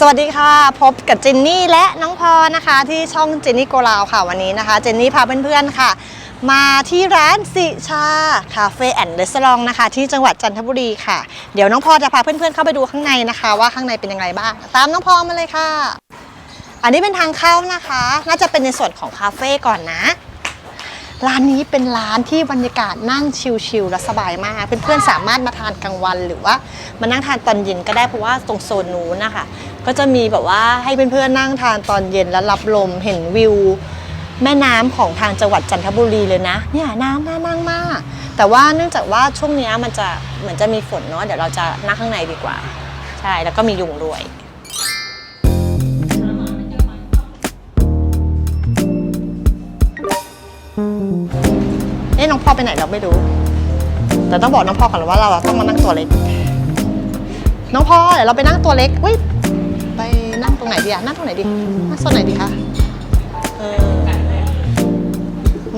สวัสดีค่ะ พบกับเจนนี่และน้องพรนะคะที่ช่องเจนนี่โกลาวค่ะวันนี้นะคะ เจนนี่พาเพื่อนๆค่ะ มาที่ร้านสิชาคาเฟ่แอนด์เรสลองนะคะ ที่จังหวัดจันทบุรีค่ะ เดี๋ยวน้องพรจะพาเพื่อนๆเข้าไปดูข้างในนะคะ ว่าข้างในเป็นยังไงบ้าง ตามน้องพรมาเลยค่ะ อันนี้เป็นทางเข้านะคะ น่าจะเป็นในส่วนของคาเฟ่ก่อนนะร้านนี้เป็นร้านที่บรรยากาศนั่งชิลๆและสบายมาก เพื่อนๆสามารถมาทานกลางวัน หรือว่ามานั่งทานตอนเย็นก็ได้เพราะว่าตรงโซนนู้นนะคะ ก็จะมีแบบว่าให้เพื่อนๆนั่งทานตอนเย็นแล้วรับลมเห็นวิว แม่น้ำของทางจังหวัดจันทบุรีเลยนะเนี่ยน้ำน่านั่งมาก แต่ว่าเนื่องจากว่าช่วงเนี้ยมันจะเหมือนจะมีฝนเนาะเดี๋ยวเราจะนั่งข้างในดีกว่า ใช่แล้วก็มียุงด้วย เอ๊ะน้องพ่อไปไหนเราไม่รู้ แต่ต้องบอกน้องพ่อก่อนว่าเราอะต้องมานั่งตัวเล็ก น้องพ่อเดี๋ยวเราไปนั่งตัวเล็กอุ้ย รงไหนดีอะนั่งตรงไหนดีนั่งโซนไหนดีคะเออ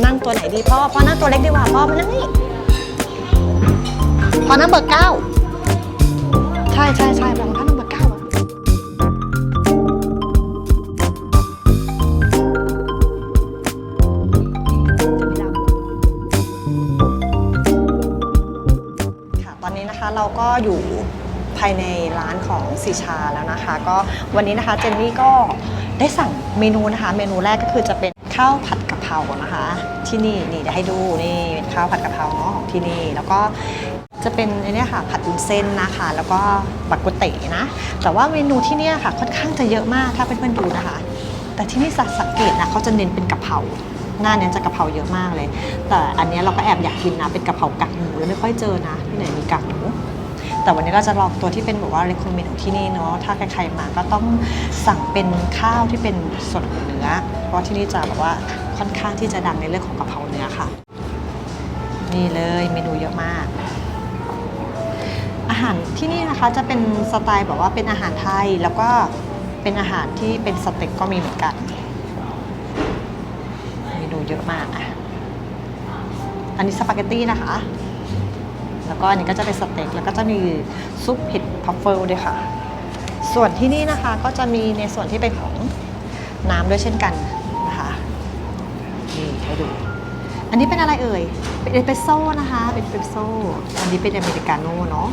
นั่งตัวไหนดีพ่อพ่อนั่งตัวเล็กดีกว่าพ่อมานั่งนี่พ่อนั่งเบอร์เก้าใช่ใช่ใช่ลองท่านนั่งเบอร์เก้าอะค่ะตอนนี้นะคะเราก็อยู่ ภายในร้านของสีชาแล้วนะคะ ก็วันนี้นะคะเจนนี่ก็ได้สั่งเมนูนะคะ เมนูแรกก็คือจะเป็นข้าวผัดกะเพรานะคะ ที่นี่นี่เดี๋ยวให้ดูนี่เป็นข้าวผัดกะเพราเนาะของที่นี่แล้วก็จะเป็นอ้เนี่ยค่ะผัดวุ้นเส้นนะคะ แล้วก็บักกุเตนะ แต่ว่าเมนูที่เนี่ยค่ะค่อนข้างจะเยอะมากถ้าเพื่อนๆดูนะคะ แต่ที่นี่สังเกตนะเขาจะเน้นเป็นกะเพราหน้าเนี้จะกะเพราเยอะมากเลย แต่อันนี้เราก็แอบอยากกินนะเป็นกะเพรากากหมูแล้วไม่ค่อยเจอนะที่ไหนมีกากหมู แต่วันนี้เราจะลองตัวที่เป็นแบบว่า recommend ของที่นี่เนาะถ้าใครๆมาก็ต้องสั่งเป็นข้าวที่เป็นส่วนของเนื้อ เพราะที่นี่จะแบบว่าค่อนข้างที่จะดังในเรื่องของกะเพราเนื้อค่ะ นี่เลยเมนูเยอะมากอาหารที่นี่นะคะจะเป็นสไตล์แบบว่าเป็นอาหารไทยแล้วก็เป็นอาหารที่เป็นสเต็กก็มีเหมือนกันเมนูเยอะมากอะอันนี้สปาเกตตี้นะคะ แล้วก็อันนี้ก็จะเป็นสเต็กแล้วก็จะมีซุปเห็ดพัฟเฟิลด้วยค่ะ ส่วนที่นี่นะคะก็จะมีในส่วนที่เป็นของน้ำด้วยเช่นกันนะคะนี่ให้ดู อันนี้เป็นอะไรเอ่ย เป็นเอสเปรสโซ่นะคะ เป็นเอสเปรสโซ่อันนี้เป็นอเมริกาโน่เนาะ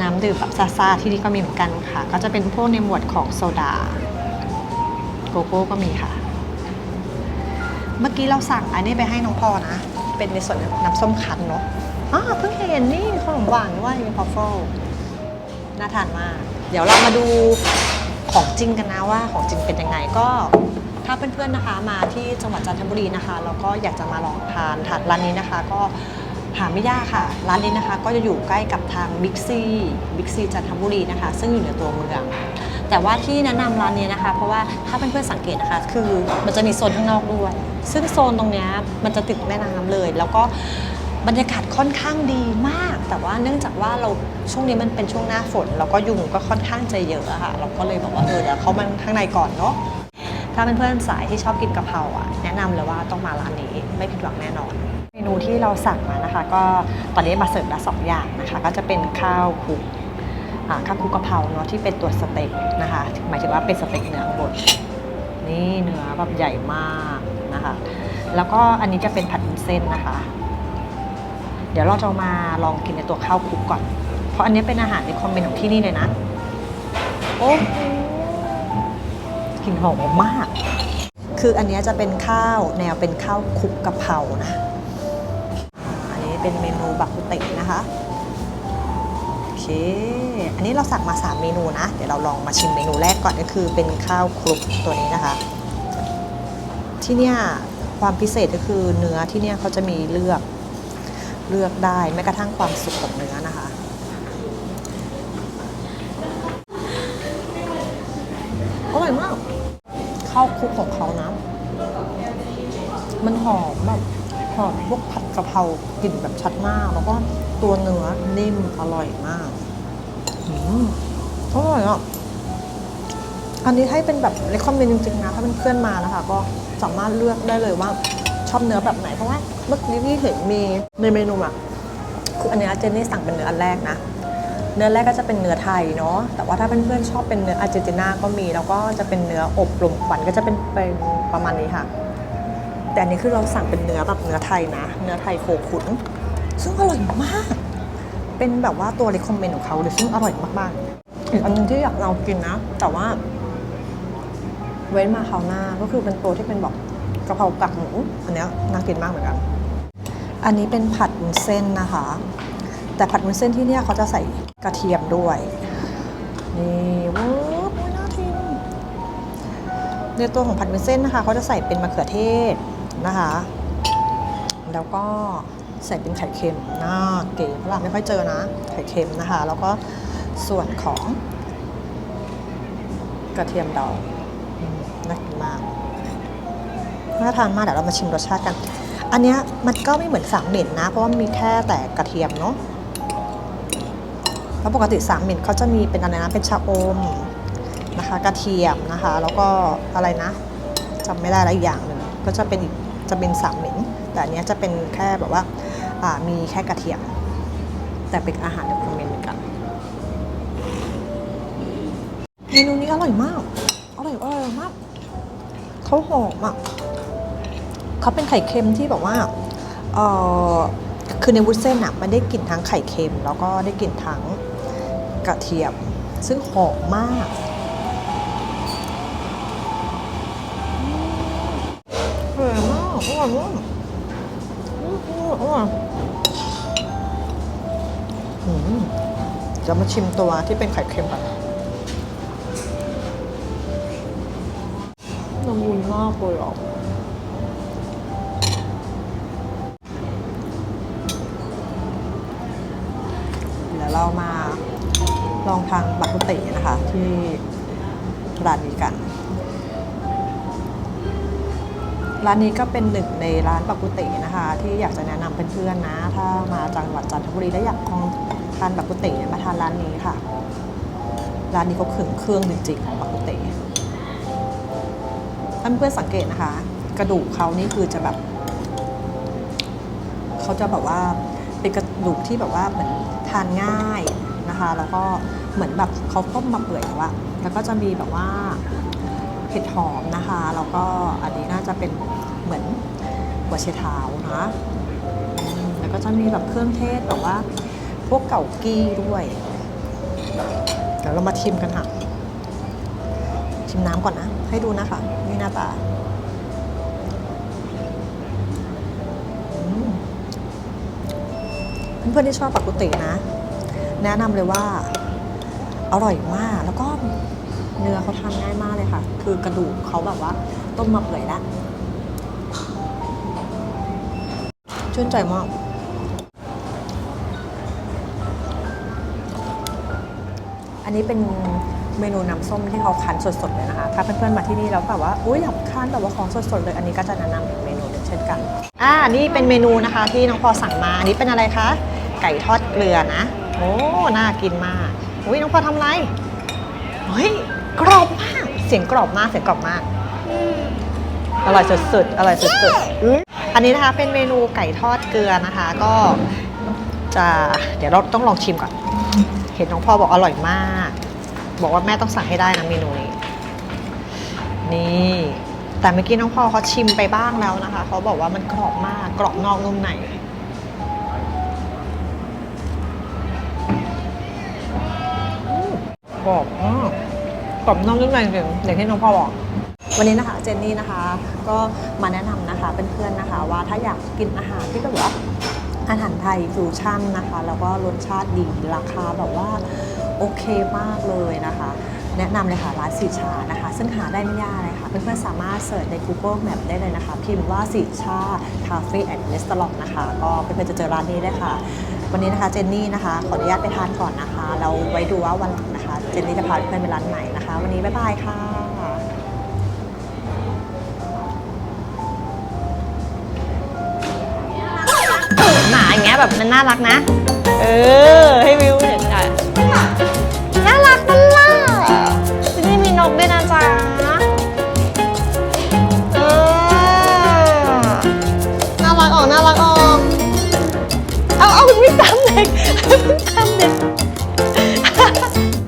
น้ำดื่มแบบซาซาที่นี่ก็มีเหมือนกันค่ะ ก็จะเป็นพวกในหมวดของโซดา โกโก้ก็มีค่ะ เมื่อกี้เราสั่งอันนี้ไปให้น้องพอนะ เป็นในส่วนน้ำส้มคั้นเนาะอ๋อเพิ่งเห็นนี่มีขนมหวานด้วยมีพัฟเฟิลน่าทานมาก เดี๋ยวเรามาดูของจริงกันนะว่าของจริงเป็นยังไงก็ถ้าเพื่อนๆนะคะมาที่จังหวัดจันทบุรีนะคะแล้วก็อยากจะมาลองทานทานร้านนี้นะคะ ก็หาไม่ยากค่ะ ร้านนี้นะคะก็จะอยู่ใกล้กับทางบิ๊กซีบิ๊กซีจันทบุรีนะคะ ซึ่งอยู่ในตัวเมือง แต่ว่าที่แนะนำร้านนี้นะคะ เพราะว่าถ้าเพื่อนๆสังเกตนะคะ คือมันจะมีโซนข้างนอกด้วย ซึ่งโซนตรงเนี้ยมันจะติดแม่น้ำเลย แล้วก็บรรยากาศค่อนข้างดีมาก แต่ว่าเนื่องจากว่าเราช่วงนี้มันเป็นช่วงหน้าฝน แล้วก็ยุงก็ค่อนข้างจะเยอะอะค่ะ เราก็เลยบอกว่าเออเดี๋ยวเขามาข้างในก่อนเนาะถ้าเป็นเพื่อนๆสายที่ชอบกินกะเพราอะแนะนำเลยว่าต้องมาร้านนี้ไม่ผิดหวังแน่นอน เมนูที่เราสั่งมานะคะ ก็ตอนนี้มาเสิร์ฟละสองอย่างนะคะ ก็จะเป็นข้าวคลุก ข้าวคลุกกะเพราเนาะที่เป็นตัวสเต็กนะคะ หมายถึงว่าเป็นสเต็กเนื้อบดนี่เนื้อแบบใหญ่มากนะคะ แล้วก็อันนี้จะเป็นผัดวุ้นเส้นนะคะ เดี๋ยวเราจะมาลองกินในตัวข้าวคลุกก่อน เพราะอันนี้เป็นอาหารในคอมเมนต์ของที่นี่เลยนะ โอ้กลิ่นหอมมาก คืออันนี้จะเป็นข้าวแนวเป็นข้าวคลุกกะเพรานะ อันนี้เป็นเมนูบักกุเตะนะคะ อันนี้เราสั่งมา 3 เมนูนะ เดี๋ยวเราลองมาชิมเมนูแรกก่อนก็คือเป็นข้าวคลุกตัวนี้นะคะ ที่เนี่ยความพิเศษก็คือเนื้อที่เนี่ยเขาจะมีเลือกเลือกได้แม้กระทั่งความสุกของเนื้อนะคะ อร่อยมากข้าวคลุกของเขานะ มันหอมแบบ อมพวกผัดกะเพรากลิ่นแบบชัดมาก แล้วก็ตัวเนื้อนิ่มอร่อยมากอืมอร่อยอะอันนี้ให้เป็นแบบในคอมเมนต์จริงๆนะ ถ้าเป็นเพื่อนมานะคะ ก็สามารถเลือกได้เลยว่าชอบเนื้อแบบไหน เพราะว่าเมื่อกี้ที่เห็นมีในเมนูอะคืออันนี้เจนนี่สั่งเป็นเนื้ออันแรกนะ เนื้อแรกก็จะเป็นเนื้อไทยเนาะ แต่ว่าถ้าเพื่อนๆชอบเป็นเนื้ออาร์เจนตินาก็มี แล้วก็จะเป็นเนื้ออบรมควันก็จะเป็นเป็นประมาณนี้ค่ะ แต่อันนี้คือเราสั่งเป็นเนื้อแบบเนื้อไทยนะ เนื้อไทยโคขุน ซึ่งอร่อยมาก เป็นแบบว่าตัว recommend ของเขาเลยซึ่งอร่อยมากๆ อีกอันหนึงที่อยากเรากินนะ แต่ว่า เว้นมาคราวหน้าก็คือเป็นตัวที่เป็นแบบกะเพรากากหมูอันนี้น่ากินมากเหมือนกัน อันนี้เป็นผัดวุ้นเส้นนะคะ แต่ผัดวุ้นเส้นที่เนี่ยเขาจะใส่กระเทียมด้วย นี่ว้าวน่าทินในตัวของผัดวุ้นเส้นนะคะ เขาจะใส่เป็นมะเขือเทศ นะคะ แล้วก็ใส่เป็นไข่เค็มน่าเก๋ฝรั่งไม่ค่อยเจอนะ ไข่เค็มนะคะ แล้วก็ส่วนของกระเทียมดองน่ากินมากน่าทานมากเดี๋ยวเรามาชิมรสชาติกัน อันเนี้ยมันก็ไม่เหมือนสามเหม็นนะ เพราะว่ามีแค่แต่กระเทียมเนาะแล้วปกติสามเหม็นเขาจะมีเป็นอะไรนะเป็นชาอมนะคะ กระเทียมนะคะ แล้วก็อะไรนะจำไม่ได้อะไรอีกอย่างหนึ่งก็จะเป็นอีก จะเป็นสามเหม็นแต่อันนี้จะเป็นแค่แบบว่าามีแค่กระเทียม แต่เป็นอาหารเดคอมเมนเหมือนกันเมนูนี้อร่อยมากอร่อยอร่อยมากเขาหอมอะเขาเป็นไข่เค็มที่แบบว่าเออคือในวุ้นเส้นอะมันได้กลิ่นทั้งไข่เค็ม แล้วก็ได้กลิ่นทั้งกระเทียม ซึ่งหอมมากอร่ อร่อยมากอืมอร่อยจะมาชิมตัวที่เป็นไข่เค็มกันละมุนมากเลยอะเดี๋ยวเรามาลองทางบักกุเตนะคะที่ร้านนี้กัน ร้านนี้ก็เป็นหนึ่งในร้านบักกุเตนะคะ ที่อยากจะแนะนำเพื่อนๆนะ ถ้ามาจังหวัดจันทบุรีแล้วอยากลองทานบักกุเตมาทานร้านนี้ค่ะ ร้านนี้เขาถึงเครื่องจริงๆของบักกุเตท่านเพื่อนสังเกตนะคะ กระดูกเขานี่คือจะแบบเขาจะแบบว่าเป็นกระดูกที่แบบว่าเหมือนทานง่ายนะคะ แล้วก็เหมือนแบบเขาต้มมาเปื่อยแล้วอะแล้วก็จะมีแบบว่า เห็ดหอมนะคะแล้วก็อันนี้น่าจะเป็นเหมือนหัวไชเท้านะแล้วก็จะมีแบบเครื่องเทศแบบว่าพวกเก่ากี้ด้วย เดี๋ยวเรามาชิมกันค่ะ ชิมน้ำก่อนนะ ให้ดูนะคะ นี่หน้าตาเพื่อนๆที่ชอบปักกุตินะ แนะนำเลยว่าอร่อยมากแล้วก็ เนื้อเขาทานง่ายมากเลยค่ะ คือกระดูกเขาแบบว่า ต้มมาเปื่อยแล้วชื่นใจมาก อันนี้เป็นเมนูน้ำส้มที่เขาคั้นสดๆเลยนะคะ ถ้าเพื่อนๆมาที่นี่แล้วแบบว่า อุ้ยอยากทานแบบว่าของสดๆเลย อันนี้ก็จะแนะนำอีกเมนูหนึงเช่นกัน อ่า นี่เป็นเมนูนะคะที่น้องพอสั่งมา อันนี้เป็นอะไรคะ ไก่ทอดเกลือนะ โอ้ น่ากินมาก อุ้ยน้องพอทำอะไร เฮ้ย กรอบมาก เสียงกรอบมาก เสียงกรอบมาก อร่อยสุดๆ อร่อยสุดๆอุ๊ยอันนี้นะคะเป็นเมนูไก่ทอดเกลือนะคะ ก็จะเดี๋ยวเราต้องลองชิมก่อน เห็นน้องพ่อบอกอร่อยมาก บอกว่าแม่ต้องสั่งให้ได้นะเมนูนี้ นี่ แต่เมื่อกี้น้องพ่อเขาชิมไปบ้างแล้วนะคะ เขาบอกว่ามันกรอบมาก กรอบนอกนุ่มในอืมกรอบมาก กรอบนอกนุ่มในจริงๆอย่างที่น้องพ่อบอก วันนี้นะคะเจนนี่นะคะ ก็มาแนะนำนะคะเเพื่อนๆนะคะ ว่าถ้าอยากกินอาหารที่แบบว่าอาหารไทยฟิวชั่นนะคะ แล้วก็รสชาติดีราคาแบบว่าโอเคมากเลยนะคะ แนะนำเลยค่ะร้านสีชานะคะ ซึ่งหาได้ไม่ยากเลยค่ะ เพื่อนๆสามารถเสิร์ชใน Google Map ได้เลยนะคะ พิมพ์ว่าสีชาคาเฟ่แอนด์รีสตอร์ทนะคะ ก็เพื่อนๆจะเจอร้านนี้ได้ค่ะ วันนี้นะคะเจนนี่นะคะ ขออนุญาตไปทานก่อนนะคะ เราไว้ดูว่าวันหลังนะคะ เจนนี่จะพาเพื่อนไปร้านไหนนะคะ วันนี้บ๊ายบายค่ะหมาอย่างเงี้ยแบบมันน่ารักนะ เออ ให้วิวเห็นอะน่ารักนั่นล่ะที่นี่มีนกด้วยนะจ๊ะ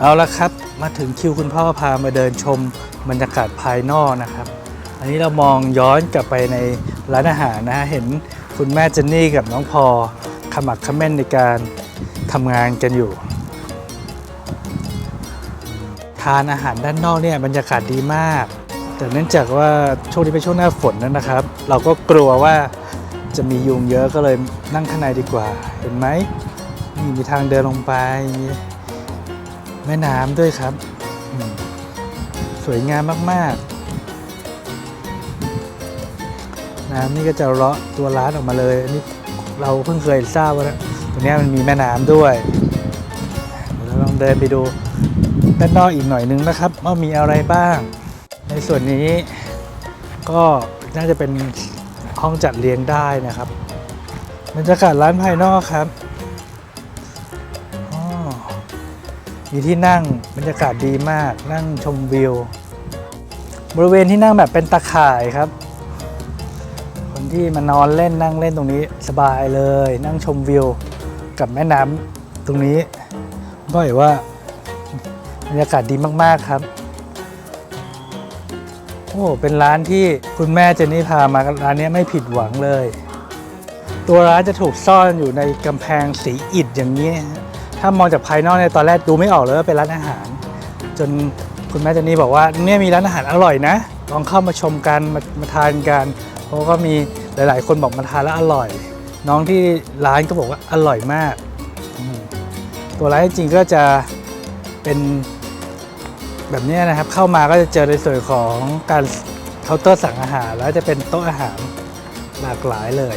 เอาละครับมาถึงคิวคุณพ่อพามาเดินชมบรรยากาศภายนอกนะครับ อันนี้เรามองย้อนกลับไปในร้านอาหารนะฮะเห็นคุณแม่เจนนี่กับน้องพอขมักเขม้นในการทำงานกันอยู่ ทานอาหารด้านนอกเนี่ยบรรยากาศดีมาก แต่เนื่องจากว่าช่วงนี้เป็นช่วงหน้าฝนนั่นนะครับ เราก็กลัวว่าจะมียุงเยอะก็เลยนั่งข้างในดีกว่า เห็นไหมนี่มีทางเดินลงไป แม่น้ำด้วยครับ สวยงามมาก ๆ น้ำนี่ก็จะเลาะตัวร้านออกมาเลยอันนี้เราเพิ่งเคยทราบว่าตรงนี้มันมีแม่น้ำด้วยเดี๋ยวเราลองเดินไปดูด้านนอกอีกหน่อยนึงนะครับ ว่ามีอะไรบ้าง ในส่วนนี้ก็น่าจะเป็นห้องจัดเลี้ยงได้นะครับบรรยากาศร้านภายนอกครับ มีที่นั่งบรรยากาศดีมาก นั่งชมวิว บริเวณที่นั่งแบบเป็นตะข่ายครับ คนที่มานอนเล่นนั่งเล่นตรงนี้สบายเลย นั่งชมวิวกับแม่น้ำตรงนี้ก็เห็นว่าบรรยากาศดีมาก ๆ ครับ โอ้ เป็นร้านที่คุณแม่เจนนี่พามาร้านนี้ไม่ผิดหวังเลย ตัวร้านจะถูกซ่อนอยู่ในกำแพงสีอิฐอย่างนี้ ถ้ามองจากภายนอกในยตอนแรกดูไม่ออกเลยว่าเป็นร้านอาหาร จนคุณแม่เจนนี่บอกว่าเนี่ยมีร้านอาหารอร่อยนะลองเข้ามาชมกันมามาทานกันเพราะว่าก็มีหลาย ๆ คนบอกมาทานแล้วอร่อย น้องที่ร้านก็บอกว่าอร่อยมาก ตัวร้านจริงก็จะเป็นแบบนี้นะครับเข้ามาก็จะเจอในส่วนของการเคาน์เตอร์สั่งอาหาร แล้วจะเป็นโต๊ะอาหารหลากหลายเลย